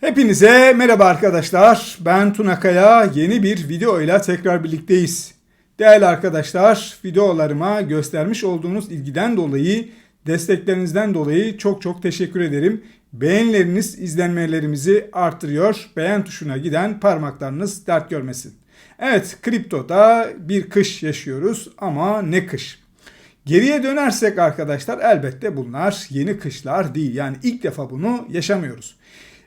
Hepinize merhaba arkadaşlar. Ben Tuna Kaya. Yeni bir video ile tekrar birlikteyiz. Değerli arkadaşlar, videolarıma göstermiş olduğunuz ilgiden dolayı, desteklerinizden dolayı çok çok teşekkür ederim. Beğenileriniz izlenmelerimizi arttırıyor. Beğen tuşuna giden parmaklarınız dert görmesin. Evet, kriptoda bir kış yaşıyoruz ama ne kış? Geriye dönersek arkadaşlar elbette bunlar yeni kışlar değil. Yani ilk defa bunu yaşamıyoruz.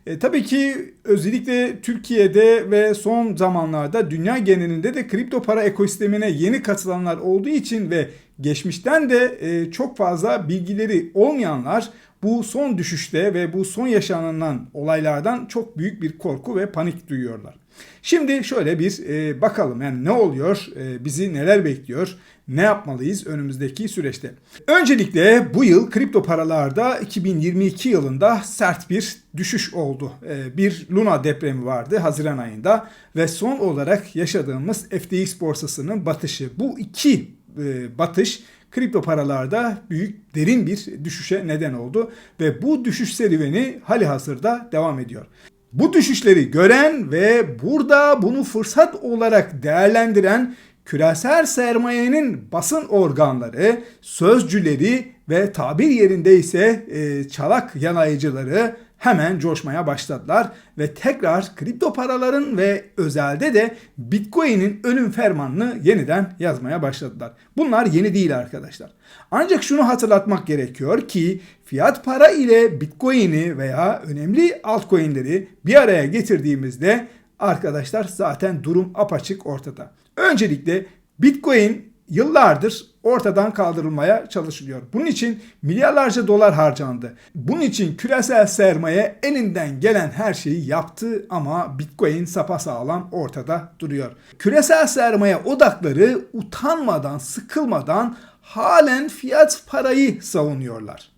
E, tabii ki özellikle Türkiye'de ve son zamanlarda dünya genelinde de kripto para ekosistemine yeni katılanlar olduğu için ve geçmişten de e, çok fazla bilgileri olmayanlar bu son düşüşte ve bu son yaşanılan olaylardan çok büyük bir korku ve panik duyuyorlar. Şimdi şöyle bir e, bakalım yani ne oluyor, e, bizi neler bekliyor, ne yapmalıyız önümüzdeki süreçte. Öncelikle bu yıl kripto paralarda 2022 yılında sert bir düşüş oldu. E, bir Luna depremi vardı Haziran ayında ve son olarak yaşadığımız FTX borsasının batışı. Bu iki e, batış kripto paralarda büyük derin bir düşüşe neden oldu ve bu düşüş serüveni hali hazırda devam ediyor. Bu düşüşleri gören ve burada bunu fırsat olarak değerlendiren küresel sermayenin basın organları, sözcüleri ve tabir yerinde ise e, çalak yanayıcıları hemen coşmaya başladılar ve tekrar kripto paraların ve özelde de Bitcoin'in ölüm fermanını yeniden yazmaya başladılar. Bunlar yeni değil arkadaşlar. Ancak şunu hatırlatmak gerekiyor ki fiyat para ile Bitcoin'i veya önemli altcoin'leri bir araya getirdiğimizde arkadaşlar zaten durum apaçık ortada. Öncelikle Bitcoin yıllardır ortadan kaldırılmaya çalışılıyor. Bunun için milyarlarca dolar harcandı. Bunun için küresel sermaye elinden gelen her şeyi yaptı ama Bitcoin sapasağlam ortada duruyor. Küresel sermaye odakları utanmadan, sıkılmadan halen fiyat parayı savunuyorlar.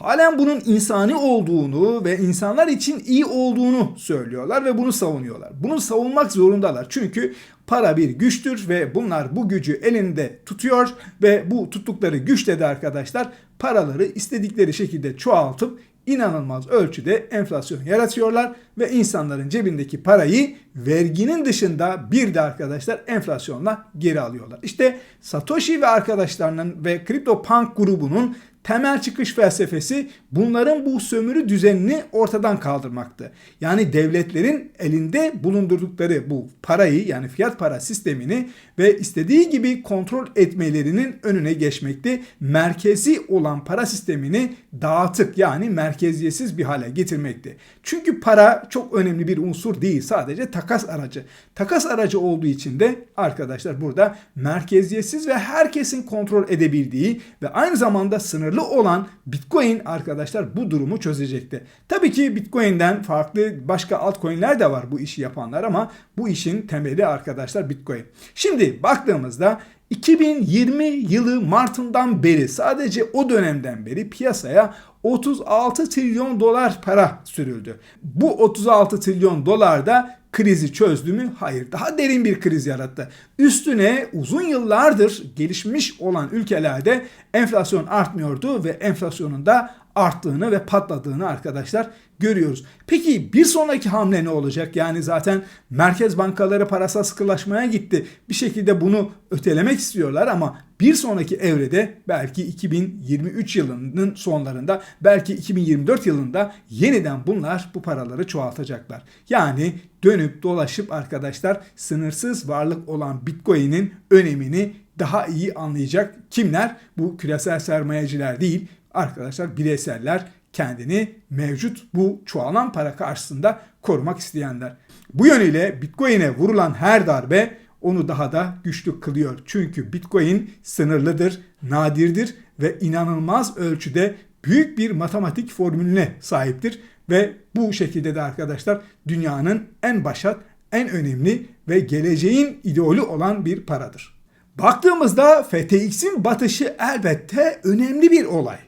Halen bunun insani olduğunu ve insanlar için iyi olduğunu söylüyorlar ve bunu savunuyorlar. Bunu savunmak zorundalar. Çünkü para bir güçtür ve bunlar bu gücü elinde tutuyor ve bu tuttukları güçle de arkadaşlar paraları istedikleri şekilde çoğaltıp inanılmaz ölçüde enflasyon yaratıyorlar ve insanların cebindeki parayı verginin dışında bir de arkadaşlar enflasyonla geri alıyorlar. İşte Satoshi ve arkadaşlarının ve CryptoPunk grubunun temel çıkış felsefesi bunların bu sömürü düzenini ortadan kaldırmaktı. Yani devletlerin elinde bulundurdukları bu parayı yani fiyat para sistemini ve istediği gibi kontrol etmelerinin önüne geçmekti. Merkezi olan para sistemini dağıtık yani merkeziyetsiz bir hale getirmekti. Çünkü para çok önemli bir unsur değil sadece takas aracı. Takas aracı olduğu için de arkadaşlar burada merkeziyetsiz ve herkesin kontrol edebildiği ve aynı zamanda sınırlı olan Bitcoin arkadaşlar bu durumu çözecekti. Tabii ki Bitcoin'den farklı başka altcoin'ler de var bu işi yapanlar ama bu işin temeli arkadaşlar Bitcoin. Şimdi baktığımızda 2020 yılı Mart'ından beri sadece o dönemden beri piyasaya 36 trilyon dolar para sürüldü. Bu 36 trilyon dolar da krizi çözdü mü? Hayır. Daha derin bir kriz yarattı. Üstüne uzun yıllardır gelişmiş olan ülkelerde enflasyon artmıyordu ve enflasyonun da arttığını ve patladığını arkadaşlar görüyoruz. Peki bir sonraki hamle ne olacak? Yani zaten merkez bankaları parasal sıkılaşmaya gitti. Bir şekilde bunu ötelemek istiyorlar ama bir sonraki evrede belki 2023 yılının sonlarında belki 2024 yılında yeniden bunlar bu paraları çoğaltacaklar. Yani dönüp dolaşıp arkadaşlar sınırsız varlık olan Bitcoin'in önemini daha iyi anlayacak kimler? Bu küresel sermayeciler değil, arkadaşlar bireyseller kendini mevcut bu çoğalan para karşısında korumak isteyenler. Bu yönüyle Bitcoin'e vurulan her darbe onu daha da güçlü kılıyor. Çünkü Bitcoin sınırlıdır, nadirdir ve inanılmaz ölçüde büyük bir matematik formülüne sahiptir ve bu şekilde de arkadaşlar dünyanın en başat, en önemli ve geleceğin idolü olan bir paradır. Baktığımızda FTX'in batışı elbette önemli bir olay.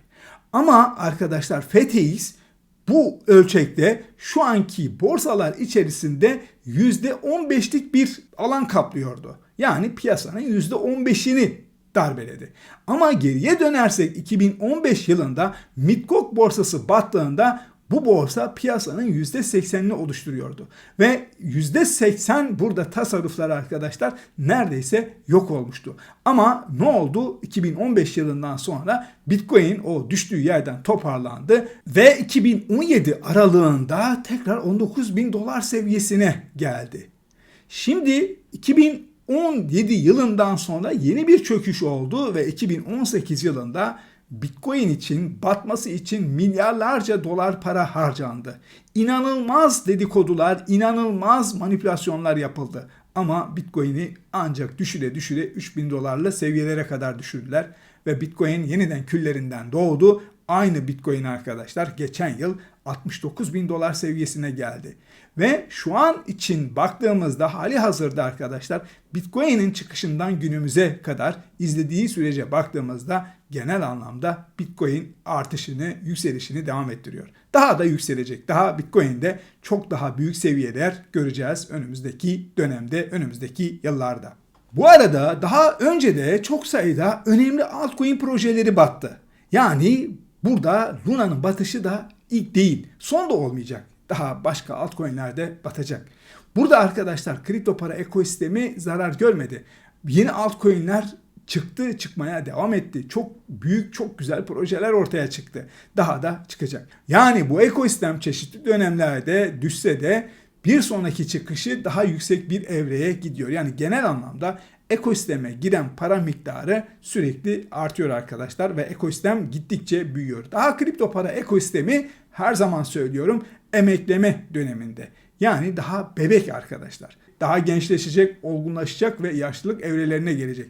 Ama arkadaşlar FTX bu ölçekte şu anki borsalar içerisinde %15'lik bir alan kaplıyordu. Yani piyasanın %15'ini darbeledi. Ama geriye dönersek 2015 yılında Midcock borsası battığında bu borsa piyasanın %80'ini oluşturuyordu. Ve %80 burada tasarruflar arkadaşlar neredeyse yok olmuştu. Ama ne oldu? 2015 yılından sonra Bitcoin o düştüğü yerden toparlandı ve 2017 aralığında tekrar 19 bin dolar seviyesine geldi. Şimdi 2017 yılından sonra yeni bir çöküş oldu ve 2018 yılında Bitcoin için batması için milyarlarca dolar para harcandı. İnanılmaz dedikodular, inanılmaz manipülasyonlar yapıldı. Ama Bitcoin'i ancak düşüre düşüre 3000 dolarla seviyelere kadar düşürdüler ve Bitcoin yeniden küllerinden doğdu. Aynı Bitcoin arkadaşlar geçen yıl 69 bin dolar seviyesine geldi. Ve şu an için baktığımızda hali hazırda arkadaşlar Bitcoin'in çıkışından günümüze kadar izlediği sürece baktığımızda genel anlamda Bitcoin artışını, yükselişini devam ettiriyor. Daha da yükselecek. Daha Bitcoin'de çok daha büyük seviyeler göreceğiz önümüzdeki dönemde, önümüzdeki yıllarda. Bu arada daha önce de çok sayıda önemli altcoin projeleri battı. Yani burada Luna'nın batışı da ilk değil, son da olmayacak. Daha başka altcoin'lerde batacak. Burada arkadaşlar kripto para ekosistemi zarar görmedi. Yeni altcoin'ler çıktı, çıkmaya devam etti. Çok büyük, çok güzel projeler ortaya çıktı. Daha da çıkacak. Yani bu ekosistem çeşitli dönemlerde düşse de bir sonraki çıkışı daha yüksek bir evreye gidiyor. Yani genel anlamda ekosisteme giren para miktarı sürekli artıyor arkadaşlar ve ekosistem gittikçe büyüyor. Daha kripto para ekosistemi her zaman söylüyorum emekleme döneminde. Yani daha bebek arkadaşlar. Daha gençleşecek, olgunlaşacak ve yaşlılık evrelerine gelecek.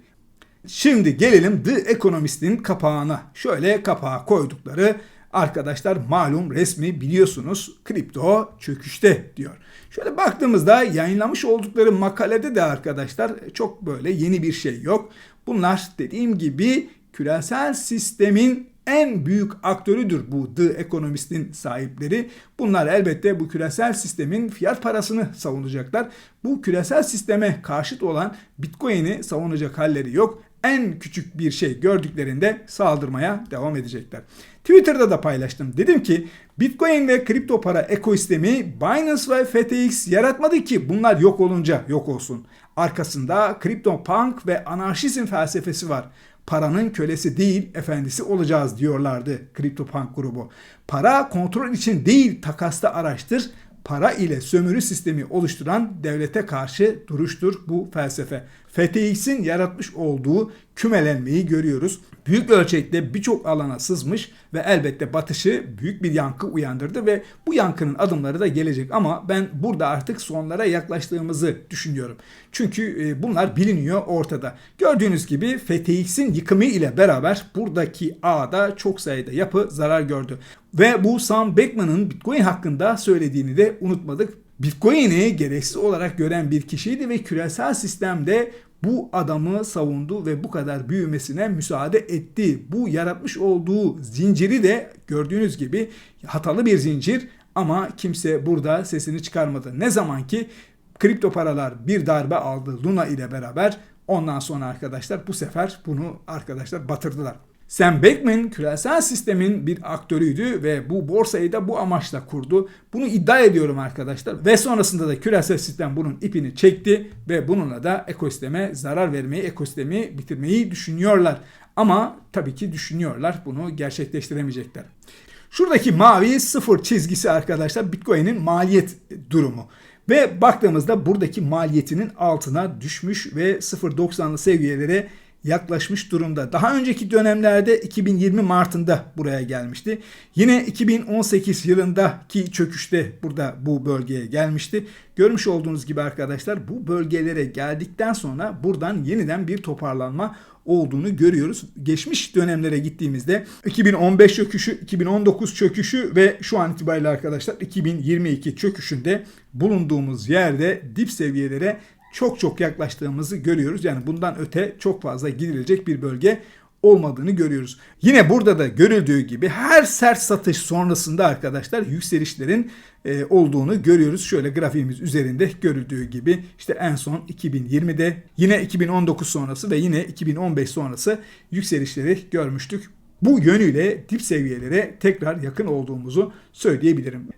Şimdi gelelim The Economist'in kapağına. Şöyle kapağa koydukları arkadaşlar malum resmi biliyorsunuz kripto çöküşte diyor. Şöyle baktığımızda yayınlamış oldukları makalede de arkadaşlar çok böyle yeni bir şey yok. Bunlar dediğim gibi küresel sistemin en büyük aktörüdür bu The Economist'in sahipleri. Bunlar elbette bu küresel sistemin fiyat parasını savunacaklar. Bu küresel sisteme karşıt olan Bitcoin'i savunacak halleri yok en küçük bir şey gördüklerinde saldırmaya devam edecekler. Twitter'da da paylaştım. Dedim ki Bitcoin ve kripto para ekosistemi Binance ve FTX yaratmadı ki bunlar yok olunca yok olsun. Arkasında kripto punk ve anarşizm felsefesi var. Paranın kölesi değil efendisi olacağız diyorlardı kripto punk grubu. Para kontrol için değil takasta araçtır para ile sömürü sistemi oluşturan devlete karşı duruştur bu felsefe. FTX'in yaratmış olduğu kümelenmeyi görüyoruz. Büyük ölçekte birçok alana sızmış ve elbette batışı büyük bir yankı uyandırdı ve bu yankının adımları da gelecek ama ben burada artık sonlara yaklaştığımızı düşünüyorum. Çünkü e, bunlar biliniyor ortada. Gördüğünüz gibi FTX'in yıkımı ile beraber buradaki ağda çok sayıda yapı zarar gördü. Ve bu Sam Beckman'ın Bitcoin hakkında söylediğini de unutmadık. Bitcoin'i gereksiz olarak gören bir kişiydi ve küresel sistemde bu adamı savundu ve bu kadar büyümesine müsaade etti. Bu yaratmış olduğu zinciri de gördüğünüz gibi hatalı bir zincir ama kimse burada sesini çıkarmadı. Ne zaman ki kripto paralar bir darbe aldı Luna ile beraber ondan sonra arkadaşlar bu sefer bunu arkadaşlar batırdılar. Sam Bankman küresel sistemin bir aktörüydü ve bu borsayı da bu amaçla kurdu. Bunu iddia ediyorum arkadaşlar. Ve sonrasında da küresel sistem bunun ipini çekti ve bununla da ekosisteme zarar vermeyi, ekosistemi bitirmeyi düşünüyorlar. Ama tabii ki düşünüyorlar. Bunu gerçekleştiremeyecekler. Şuradaki mavi sıfır çizgisi arkadaşlar Bitcoin'in maliyet durumu. Ve baktığımızda buradaki maliyetinin altına düşmüş ve 0.90'lı seviyelere yaklaşmış durumda. Daha önceki dönemlerde 2020 Mart'ında buraya gelmişti. Yine 2018 yılındaki çöküşte burada bu bölgeye gelmişti. Görmüş olduğunuz gibi arkadaşlar bu bölgelere geldikten sonra buradan yeniden bir toparlanma olduğunu görüyoruz. Geçmiş dönemlere gittiğimizde 2015 çöküşü, 2019 çöküşü ve şu an itibariyle arkadaşlar 2022 çöküşünde bulunduğumuz yerde dip seviyelere çok çok yaklaştığımızı görüyoruz. Yani bundan öte çok fazla gidilecek bir bölge olmadığını görüyoruz. Yine burada da görüldüğü gibi her sert satış sonrasında arkadaşlar yükselişlerin e, olduğunu görüyoruz. Şöyle grafiğimiz üzerinde görüldüğü gibi işte en son 2020'de yine 2019 sonrası ve yine 2015 sonrası yükselişleri görmüştük. Bu yönüyle dip seviyelere tekrar yakın olduğumuzu söyleyebilirim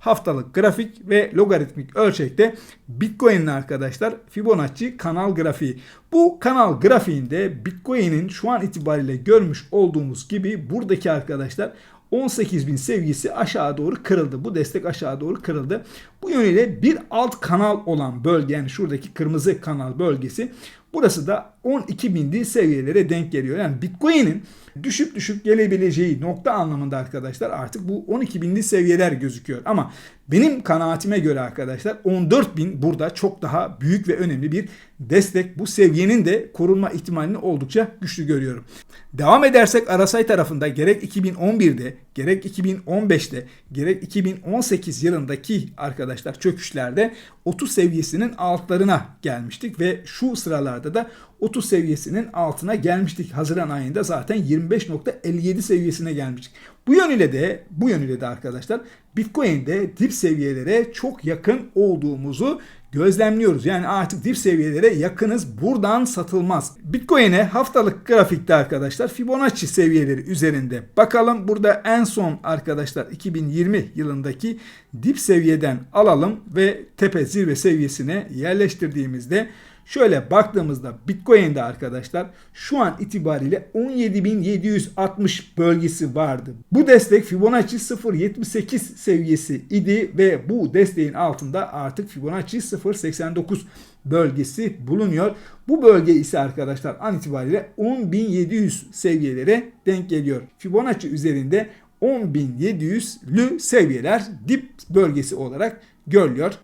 haftalık grafik ve logaritmik ölçekte Bitcoin'in arkadaşlar Fibonacci kanal grafiği. Bu kanal grafiğinde Bitcoin'in şu an itibariyle görmüş olduğumuz gibi buradaki arkadaşlar 18.000 seviyesi aşağı doğru kırıldı. Bu destek aşağı doğru kırıldı. Bu yönüyle bir alt kanal olan bölge yani şuradaki kırmızı kanal bölgesi burası da 12.000'li seviyelere denk geliyor. Yani Bitcoin'in düşüp düşüp gelebileceği nokta anlamında arkadaşlar artık bu 12.000'li seviyeler gözüküyor. Ama benim kanaatime göre arkadaşlar 14.000 burada çok daha büyük ve önemli bir destek. Bu seviyenin de korunma ihtimalini oldukça güçlü görüyorum. Devam edersek RSI tarafında gerek 2011'de gerek 2015'te gerek 2018 yılındaki arkadaşlar çöküşlerde 30 seviyesinin altlarına gelmiştik ve şu sıralarda da 30 seviyesinin altına gelmiştik. Haziran ayında zaten 25.57 seviyesine gelmiştik. Bu yönüyle de bu yönüyle de arkadaşlar Bitcoin'de dip seviyelere çok yakın olduğumuzu gözlemliyoruz. Yani artık dip seviyelere yakınız. Buradan satılmaz. Bitcoin'e haftalık grafikte arkadaşlar Fibonacci seviyeleri üzerinde. Bakalım burada en son arkadaşlar 2020 yılındaki dip seviyeden alalım ve tepe zirve seviyesine yerleştirdiğimizde Şöyle baktığımızda Bitcoin'de arkadaşlar şu an itibariyle 17.760 bölgesi vardı. Bu destek Fibonacci 0.78 seviyesi idi ve bu desteğin altında artık Fibonacci 0.89 bölgesi bulunuyor. Bu bölge ise arkadaşlar an itibariyle 10.700 seviyelere denk geliyor. Fibonacci üzerinde 10.700'lü seviyeler dip bölgesi olarak görülüyor.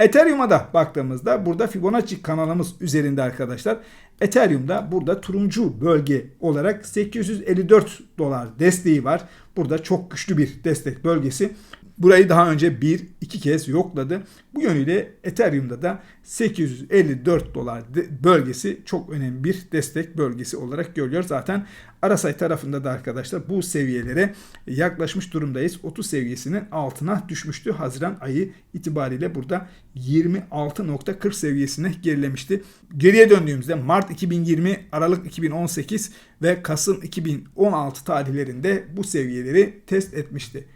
Ethereum'a da baktığımızda burada Fibonacci kanalımız üzerinde arkadaşlar. Ethereum'da burada turuncu bölge olarak 854 dolar desteği var. Burada çok güçlü bir destek bölgesi. Burayı daha önce bir iki kez yokladı. Bu yönüyle Ethereum'da da 854 dolar bölgesi çok önemli bir destek bölgesi olarak görülüyor. Zaten Arasay tarafında da arkadaşlar bu seviyelere yaklaşmış durumdayız. 30 seviyesinin altına düşmüştü. Haziran ayı itibariyle burada 26.40 seviyesine gerilemişti. Geriye döndüğümüzde Mart 2020, Aralık 2018 ve Kasım 2016 tarihlerinde bu seviyeleri test etmişti.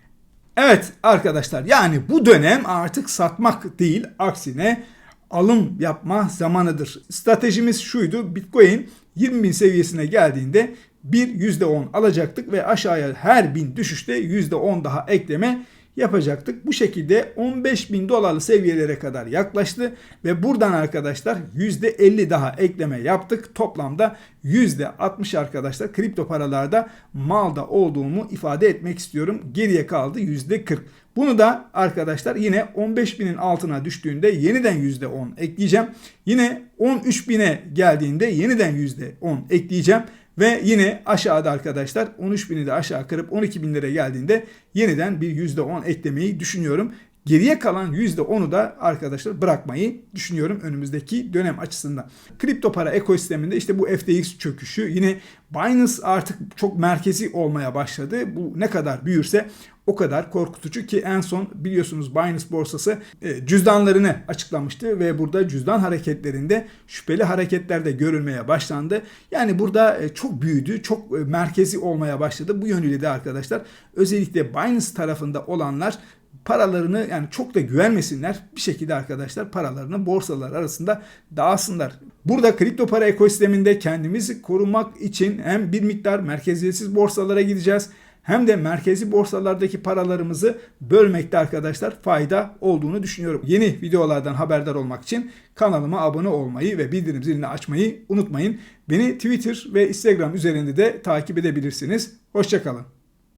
Evet arkadaşlar yani bu dönem artık satmak değil aksine alım yapma zamanıdır. Stratejimiz şuydu Bitcoin 20 bin seviyesine geldiğinde bir %10 alacaktık ve aşağıya her bin düşüşte %10 daha ekleme yapacaktık. Bu şekilde 15 bin dolarlı seviyelere kadar yaklaştı ve buradan arkadaşlar %50 daha ekleme yaptık. Toplamda %60 arkadaşlar kripto paralarda malda olduğumu ifade etmek istiyorum. Geriye kaldı %40. Bunu da arkadaşlar yine 15 binin altına düştüğünde yeniden %10 ekleyeceğim. Yine 13 bine geldiğinde yeniden %10 ekleyeceğim. Ve yine aşağıda arkadaşlar 13.000'i de aşağı kırıp 12.000'lere geldiğinde yeniden bir %10 eklemeyi düşünüyorum. Geriye kalan %10'u da arkadaşlar bırakmayı düşünüyorum önümüzdeki dönem açısından. Kripto para ekosisteminde işte bu FTX çöküşü yine Binance artık çok merkezi olmaya başladı. Bu ne kadar büyürse o kadar korkutucu ki en son biliyorsunuz Binance borsası e, cüzdanlarını açıklamıştı ve burada cüzdan hareketlerinde şüpheli hareketler de görülmeye başlandı. Yani burada e, çok büyüdü, çok e, merkezi olmaya başladı. Bu yönüyle de arkadaşlar özellikle Binance tarafında olanlar paralarını yani çok da güvenmesinler. Bir şekilde arkadaşlar paralarını borsalar arasında dağılsınlar. Burada kripto para ekosisteminde kendimizi korumak için hem bir miktar merkeziyetsiz borsalara gideceğiz hem de merkezi borsalardaki paralarımızı bölmekte arkadaşlar fayda olduğunu düşünüyorum. Yeni videolardan haberdar olmak için kanalıma abone olmayı ve bildirim zilini açmayı unutmayın. Beni Twitter ve Instagram üzerinde de takip edebilirsiniz. Hoşçakalın.